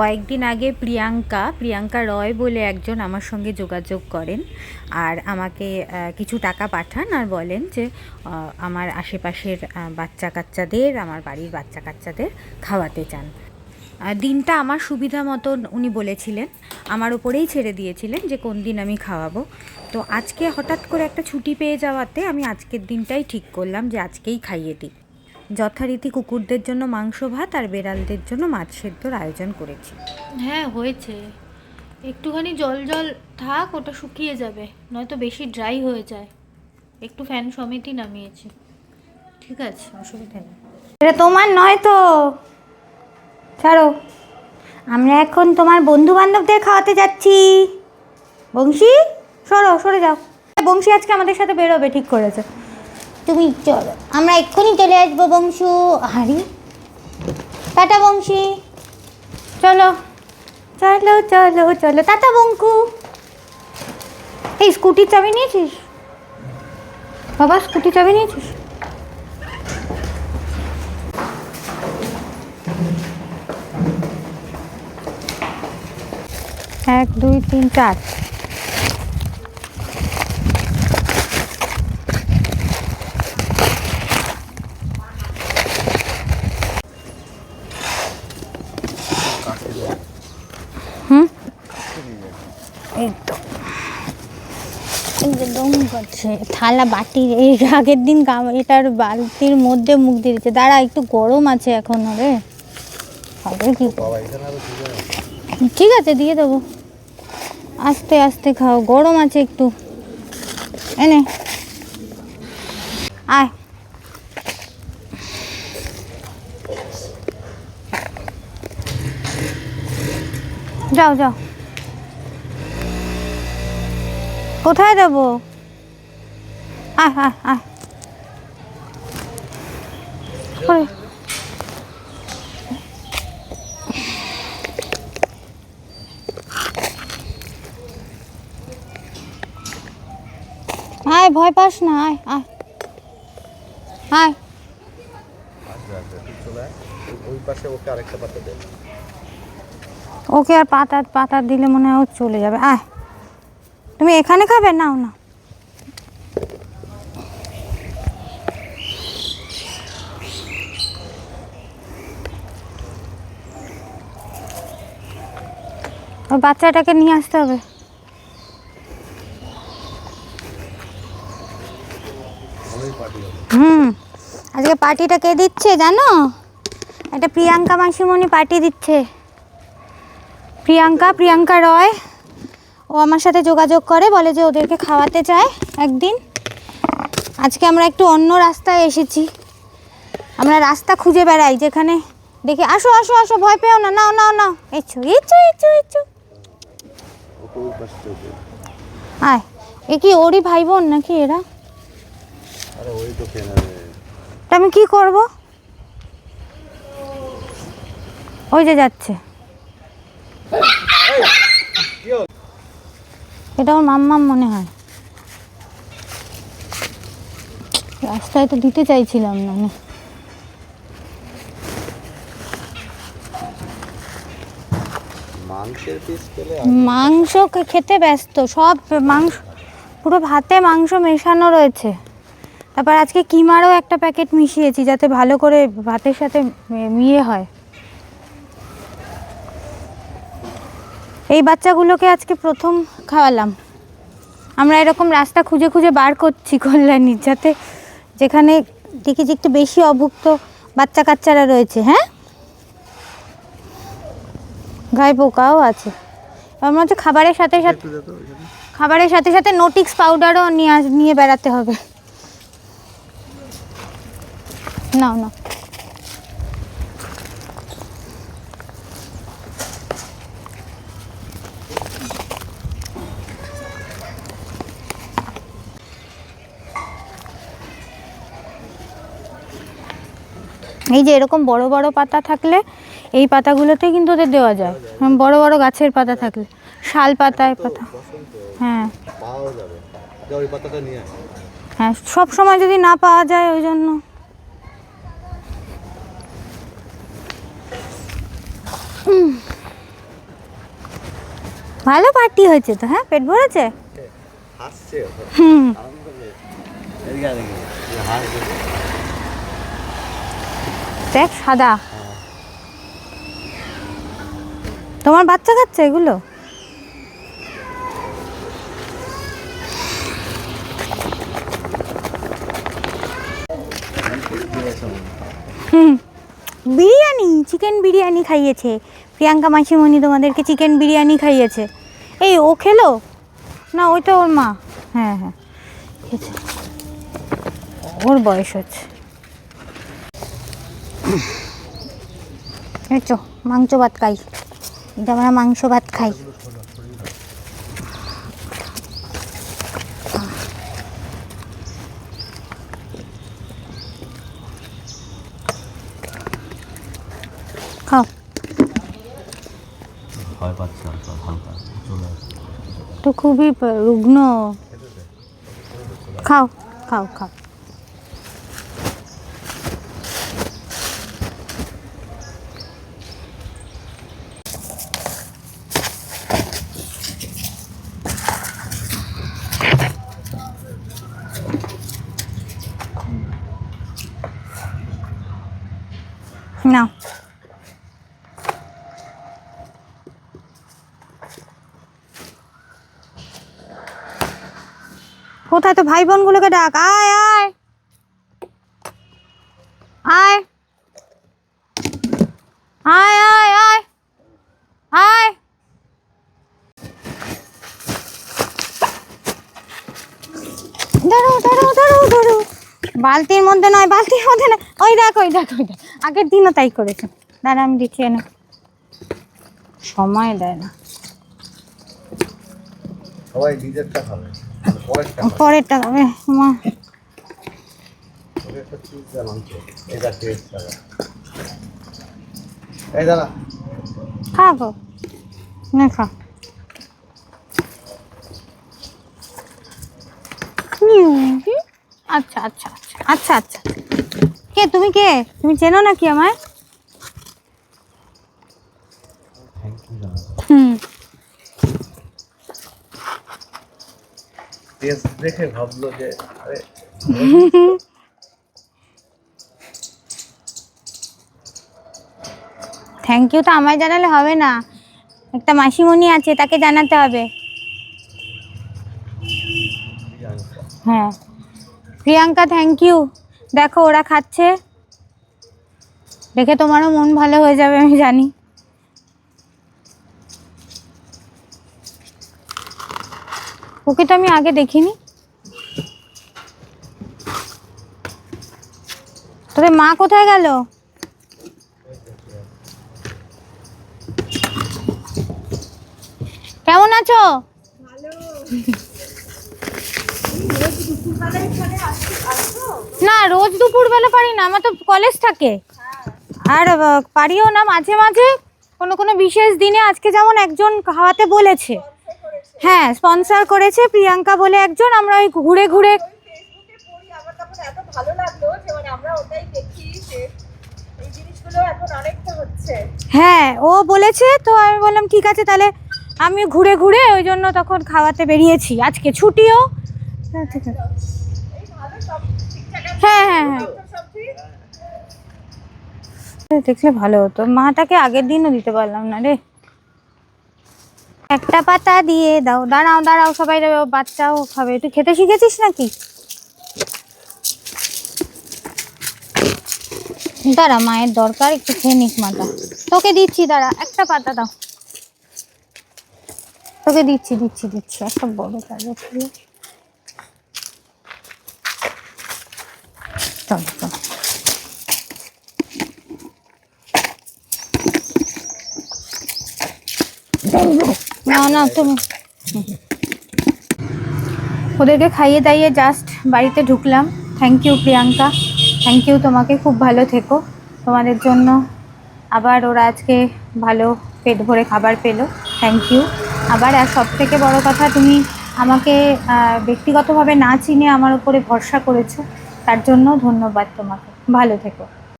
কয়েকদিন আগে প্রিয়াঙ্কা প্রিয়াঙ্কা রয় বলে একজন আমার সঙ্গে যোগাযোগ করেন আর আমাকে কিছু টাকা পাঠান আর বলেন যে আমার আশেপাশের বাচ্চা কাচ্চাদের আমার বাড়ির বাচ্চা কাচ্চাদের খাওয়াতে চান। দিনটা আমার সুবিধা মতন উনি বলেছিলেন, আমার ওপরেই ছেড়ে দিয়েছিলেন যে কোন দিন আমি খাওয়াবো। তো আজকে হঠাৎ করে একটা ছুটি পেয়ে যাওয়াতে আমি আজকের দিনটাই ঠিক করলাম যে আজকেই খাইয়ে দিই। যথারীতি কুকুরদের জন্য মাংস ভাত আর বেড়ালদের জন্য মাছ সেদ্ধর আয়োজন করেছি। হ্যাঁ হয়েছে। একটুখানি জল জল থাক ওটা শুকিয়ে যাবে নয়তো বেশি ড্রাই হয়ে যায়। একটু ফ্যান সমেতই নামিয়েছি। ঠিক আছে। অসুবিধা নেই। এটা তোমার নয় তো? ছাড়ো। আমরা এখন তোমার বন্ধু বান্ধবদের খাওয়াতে যাচ্ছি। বংশী সরো সরে যাও। বংশী আজকে আমাদের সাথে বেরোবে ঠিক করেছে। তুমি চলো। আমরা এক্ষুনি চলে আসব বংশু। হারি। টাটা বংশী। চলো। চলো চলো চলো। টাটা বঙ্কু এই স্কুটির চাবি নিয়েছিস? বাবা স্কুটি চাবি নিয়েছিস? এক, দুই, তিন, চার হুম এই তো যে দম করছে থালা বাটি এই আগের দিন এটার বালতির মধ্যে মুখ দিয়েছে দাঁড়া একটু গরম আছে এখন রে হবে কি? ঠিক আছে দিয়ে দেবো। আস্তে আস্তে খাও গরম আছে একটু। এনে আয়। যাও যাও। কোথায় দেবো আয়, ভয় পাস না, আয় আয়। আয়। ওকে আর পাতা পাতা দিলে মনে হয় চলে যাবে। আয়। তুমি এখানে খাবে? নাও না বাচ্চাটাকে নিয়ে আসতে হবে। হুম। আজকে পার্টিটা কে দিচ্ছে জানো? এটা প্রিয়াঙ্কা মাসিমণি পার্টি দিচ্ছে। প্রিয়াঙ্কা প্রিয়াঙ্কা রয়। ও আমার সাথে যোগাযোগ করে বলে যে ওদেরকে খাওয়াতে চায় একদিন। আজকে আমরা একটু অন্য রাস্তায় এসেছি। আমরা রাস্তা খুঁজে বেড়াই যেখানে দেখে আসো আসো আসো ভয় পেও না নাও নাও নাও। ওকে ওই পাশে চলবে আয় এ কি ওরই ভাই বোন নাকি এরা? আরে ওই তো কেনা তা আমি কি করব? ওই যে যাচ্ছে। এটা ওর মাম্মাম মনে হয়। রাস্তায় তো দিতে চাইছিলাম না আমি। মাংস খেতে ব্যস্ত সব মাংস পুরো ভাতে মাংস মেশানো রয়েছে। তারপর আজকে কিমারও একটা প্যাকেট মিশিয়েছি যাতে ভালো করে ভাতের সাথে মিয়ে হয়। এই বাচ্চাগুলোকে আজকে প্রথম খাওয়ালাম। আমরা এরকম রাস্তা খুঁজে খুঁজে বার করছি কল্যাণীর যাতে যেখানে দেখি যে একটু বেশি অভুক্ত বাচ্চা কাচ্চারা রয়েছে হ্যাঁ? গায়ে পোকাও আছে। আমার মধ্যে খাবারের সাথে সাথে খাবারের সাথে সাথে নোটিক্স পাউডারও নিয়ে নিয়ে বেড়াতে হবে। নাও না এই যে এরকম বড় বড় পাতা থাকলে এই পাতাগুলোতে কিন্তু ওদের দেওয়া যায়। বড় বড় গাছের পাতা থাকলে। শাল পাতায় পাতা। হ্যাঁ। হ্যাঁ সব সময় যদি না পাওয়া যায় ওই জন্য। ভালো পার্টি হয়েছে তো হ্যাঁ? পেট ভরেছে। হুম। দেখি। সাদা। তোমার বাচ্চা কাচ্চা এগুলো? হুম। বিরিয়ানি চিকেন বিরিয়ানি খাইয়েছে। প্রিয়াঙ্কা মাসিমণি তোমাদেরকে চিকেন বিরিয়ানি খাইয়েছে। এই, ও খেলো? না, ওইটা ওর মা। হ্যাঁ হ্যাঁ। ওর বয়স হচ্ছে। চো মাংস ভাত খাই। এটা আমরা মাংস ভাত খাই। খাও। তো খুবই রুগ্ন। খাও খাও খাও নাও কোথায় তো ভাই বোনগুলোকে ডাক? আয় আয়। আয়। আয় আয় আয়। আয়। ধরো ধরো ধরো ধরো। বালতির মধ্যে নয়, বালতির মধ্যে না ওই দেখ ওই দেখ ওই দেখ। আগের দিনও তাই করেছে। দাঁড়া, আমি দেখিয়ে না সময় দেয় না। সবাই নিজেরটা খাবে। পরেরটা খাবে মা। দাদা খাব। না খা। আচ্ছা আচ্ছা আচ্ছা আচ্ছা কে তুমি কে? তুমি চেনো নাকি আমায়? হুম। দেখে ভাবলো যে, আরে থ্যাংক ইউ তো আমায় জানালে হবে না। একটা মাসিমণি আছে, তাকে জানাতে হবে। হ্যাঁ। প্রিয়াঙ্কা থ্যাংক ইউ দেখো, ওরা খাচ্ছে। দেখে তোমারও মন ভালো হয়ে যাবে, আমি জানি। ওকে তো আমি আগে দেখিনি। তোদের মা কোথায় গেল? কেমন আছো? না, রোজ দুপুরবেলা পারি না, আমার তো কলেজ থাকে। আর পারিও না, মাঝে মাঝে কোনো কোনো বিশেষ দিনে আজকে যেমন একজন খাওয়াতে বলেছে। হ্যাঁ স্পন্সর করেছে প্রিয়াঙ্কা বলে একজন। আমরা ওই ঘুরে ঘুরে মানে হ্যাঁ ও বলেছে তো আমি বললাম ঠিক আছে তাহলে আমি ঘুরে ঘুরে ওই জন্য তখন খাওয়াতে বেরিয়েছি। আজকে ছুটিও। হ্যাঁ ঠিক আছে। হ্যাঁ হ্যাঁ হ্যাঁ। দেখলে ভালো হতো। মাটাকে আগের দিনও দিতে পারলাম না রে। একটা পাতা দিয়ে দাও। দাঁড়াও দাঁড়াও, সবাই বাচ্চাও খাবে। তুই খেতে শিখেছিস নাকি? দাঁড়া, মায়ের দরকার, একটু খেয়ে নিক মাটা। তোকে দিচ্ছি, দাঁড়া, একটা পাতা দাও। তোকে দিচ্ছি দিচ্ছি দিচ্ছি, একটা বড় দিয়ে চল চল। না না তুমি ওদেরকে খাইয়ে দাইয়ে জাস্ট বাড়িতে ঢুকলাম। Thank you Priyanka. Thank you তোমাকে খুব ভালো থেকো। তোমাদের জন্য আবার ওরা আজকে ভালো পেট ভরে খাবার পেল। থ্যাংক ইউ আবার, আর সব থেকে বড় কথা, তুমি আমাকে ব্যক্তিগতভাবে না চিনে আমার উপরে ভরসা করেছ। তার জন্য ধন্যবাদ তোমাকে। ভালো থেকো।